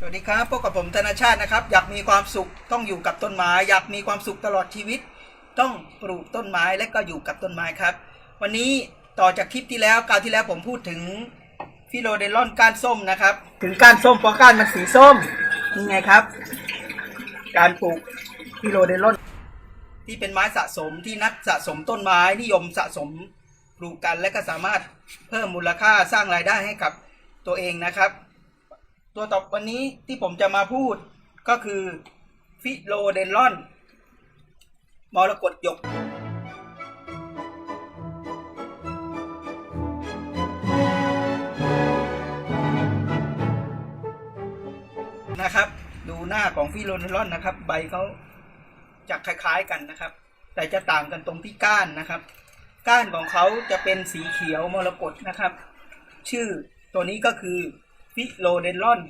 สวัสดีครับพบกับผมธนชาตินะครับ อยากมีความสุขต้องอยู่กับต้นไม้อยากมีความสุขตลอดชีวิต ต้องปลูกต้นไม้และก็อยู่กับต้นไม้ครับ วันนี้ต่อจากคลิปที่แล้วคราวที่แล้วผมพูดถึงฟิโลเดลอนก้านส้มนะครับ ถึงก้านส้มเพราะก้านมันสีส้มนี่ไงครับ การปลูกฟิโลเดลอนที่เป็นไม้สะสมที่นักสะสมต้นไม้นิยมสะสมปลูกกันและก็สามารถเพิ่มมูลค่าสร้างรายได้ให้กับตัวเองนะครับ ตัวต่อวันนี้ที่ผมจะมาพูดก็คือฟิโลเดนลอนมรกตหยก นะครับ ดูหน้าของฟิโลเดนลอนนะครับ ใบเขาจะคล้ายๆกันนะครับ แต่จะต่างกันตรงที่ก้านนะครับ ก้านของเขาจะเป็นสีเขียวมรกตนะครับ ชื่อตัวนี้ก็คือ ฟิโลเดลอน